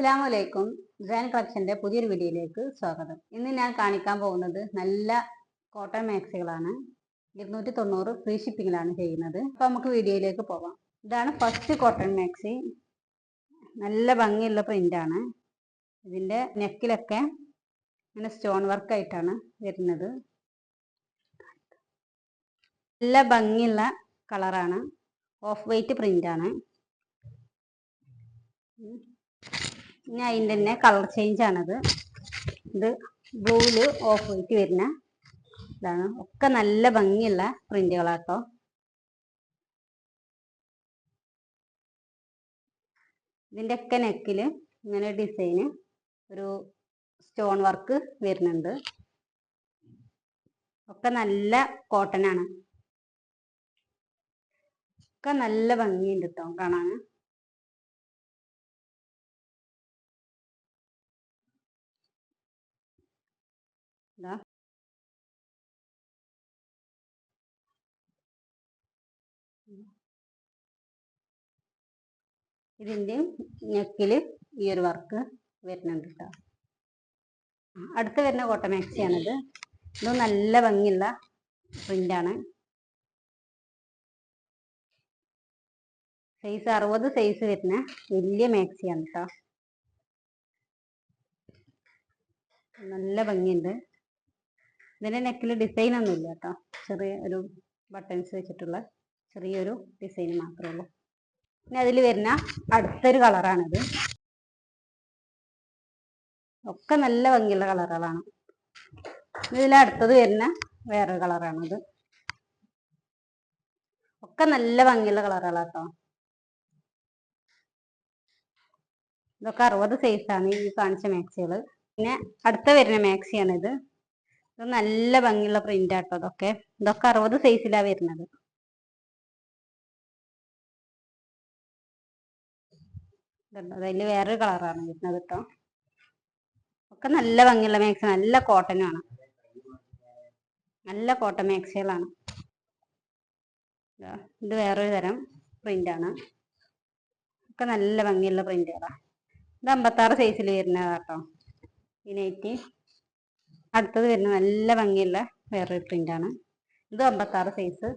അസ്സാം വലൈക്കും ഡിസൈൻ കളക്ഷന്റെ പുതിയൊരു വീഡിയോയിലേക്ക് സ്വാഗതം. ഇന്ന് ഞാൻ കാണിക്കാൻ പോകുന്നത് നല്ല കോട്ടൺ മാക്സികളാണ് ഇരുന്നൂറ്റി തൊണ്ണൂറ് ഫ്രീ ഷിപ്പിങ്ങിലാണ് ചെയ്യുന്നത്. അപ്പോൾ നമുക്ക് വീഡിയോയിലേക്ക് പോകാം ഇതാണ് ഫസ്റ്റ് കോട്ടൺ മാക്സി നല്ല ഭംഗിയുള്ള പ്രിന്റാണ് ഇതിന്റെ നെക്കിലൊക്കെ ഇങ്ങനെ സ്റ്റോൺ വർക്കായിട്ടാണ് വരുന്നത്. നല്ല ഭംഗിയുള്ള കളറാണ് ഓഫ് വൈറ്റ് പ്രിന്റാണ് ഇനി അതിന്റെ തന്നെ കളർ ചേഞ്ച് ആണത്. ഇത് ബ്ലൂവിൽ ഓഫ് വൈറ്റ് വരുന്ന ഇതാണ്. ഒക്കെ നല്ല ഭംഗിയുള്ള പ്രിന്റുകളാട്ടോ ഇതിന്റെ ഒക്കെ നെക്കിൽ ഇങ്ങനെ ഡിസൈന് ഒരു സ്റ്റോൺ വർക്ക് വരുന്നുണ്ട്. ഒക്കെ നല്ല കോട്ടൺ ആണ്. ഒക്കെ നല്ല ഭംഗിയുണ്ട് കേട്ടോ കാണാൻ. ഇതാ ഇതിന്റെ നെക്കിൽ ഈ ഒരു വർക്ക് വരുന്നുണ്ട് കേട്ടോ അടുത്ത് വരുന്ന കോട്ട മാക്സിയാണിത് ഇത് നല്ല ഭംഗിയുള്ള പ്രിന്റാണ് സൈസ് അറുപത് സൈസ് വരുന്ന വലിയ മാക്സിയാണ് കേട്ടോ നല്ല ഭംഗിയുണ്ട്. ഇതിന്റെ നെക്കിൽ ഡിസൈൻ ഒന്നും ഇല്ല കേട്ടോ ചെറിയ ഒരു ബട്ടൺസ് വെച്ചിട്ടുള്ള ചെറിയൊരു ഡിസൈൻ മാത്രമേ ഉള്ളൂ. പിന്നെ അതിൽ വരുന്ന അടുത്തൊരു കളറാണിത് ഒക്കെ നല്ല ഭംഗിയുള്ള കളറുകളാണ് ഇതിൽ അടുത്തത് വരുന്ന വേറൊരു കളറാണിത് ഒക്കെ നല്ല ഭംഗിയുള്ള കളറുകളാണ് കേട്ടോ ഇതൊക്കെ അറുപത് സൈസാണ് ഈ കാണിച്ച മാക്സികൾ പിന്നെ അടുത്ത വരുന്ന മാക്സിയാണിത് ഇത് നല്ല ഭംഗിയുള്ള പ്രിന്റ് ആട്ടോ അതൊക്കെ ഇതൊക്കെ അറുപത് സൈസിലാണ് വരുന്നത്. അതിൽ വേറൊരു കളറാണ് വരുന്നത് കേട്ടോ ഒക്കെ നല്ല ഭംഗിയുള്ള മാക്സി നല്ല കോട്ടൺ ആണ്. നല്ല കോട്ടൺ മാക്സികളാണ് ഇത് വേറൊരു തരം പ്രിന്റ് ആണ്. ഒക്കെ നല്ല ഭംഗിയുള്ള പ്രിന്റുകളാണ് ഇത് അമ്പത്താറ് സൈസിൽ വരുന്നതാട്ടോ ഈ നൈറ്റ് അടുത്തത് വരുന്ന നല്ല ഭംഗിയുള്ള വേറൊരു പ്രിന്റ് ആണ് ഇത് അമ്പത്താറ് സൈസ്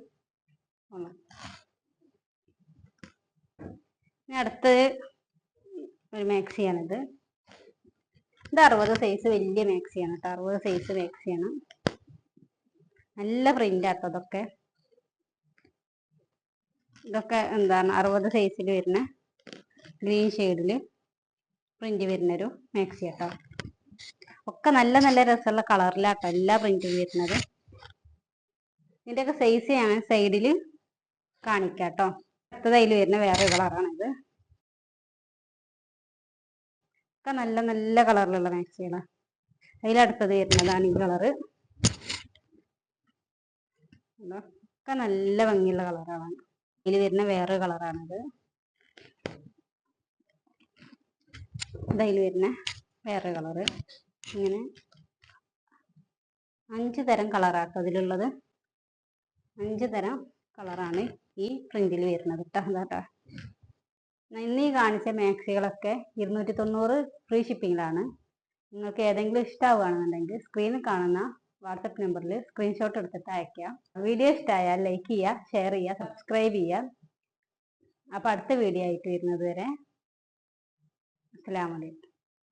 അടുത്ത് അടുത്തത് ഒരു മാക്സിയാണിത്. ഇത് അറുപത് സൈസ് വലിയ മാക്സിയാണ് കേട്ടോ. അറുപത് സൈസ് മാക്സിയാണ്. നല്ല പ്രിന്റ് ആട്ടോ അതൊക്കെ ഇതൊക്കെ എന്താണ് അറുപത് സൈസിൽ വരുന്ന ഗ്രീൻ ഷെയ്ഡിൽ പ്രിന്റ് വരുന്നൊരു മാക്സി കേട്ടോ ഒക്കെ നല്ല നല്ല രസമുള്ള കളറിലാട്ടോ എല്ലാ പ്രിന്റും വരുന്നത്. ഇതിന്റെയൊക്കെ സൈസ് ഞാൻ സൈഡിൽ കാണിക്കാം കേട്ടോ അടുത്തത് വരുന്ന വേറെ കളറാണിത് ഒക്കെ നല്ല നല്ല കളറിലുള്ള മാക്സികളാണ് അതിലടുത്തത് വരുന്നതാണ് ഈ കളറ് ഒക്കെ നല്ല ഭംഗിയുള്ള കളറാണ് ഇതിൽ വരുന്ന വേറെ കളറാണിത് ഇതിൽ വരുന്ന വേറെ കളറ് ഇങ്ങനെ അഞ്ച് തരം കളറാട്ടോ അതിലുള്ളത്. അഞ്ച് തരം കളറാണ് ഈ പ്രിന്റിൽ വരുന്നത് കേട്ടോ അതാട്ടോ ഇന്ന് കാണിച്ച മാക്സികളൊക്കെ ഇരുന്നൂറ്റി തൊണ്ണൂറ് ഫ്രീ ഷിപ്പിങ്ങിലാണ് നിങ്ങൾക്ക് ഏതെങ്കിലും ഇഷ്ടമാവുകയാണെന്നുണ്ടെങ്കിൽ സ്ക്രീനിൽ കാണുന്ന വാട്സപ്പ് നമ്പറിൽ സ്ക്രീൻഷോട്ട് എടുത്തിട്ട് അയക്കാം വീഡിയോ ഇഷ്ടമായാൽ ലൈക്ക് ചെയ്യുക ഷെയർ ചെയ്യുക സബ്സ്ക്രൈബ് ചെയ്യുക. അപ്പോൾ അടുത്ത വീഡിയോ ആയിട്ട് വരുന്നത് വരെ അസ്സാം വലൈക്കും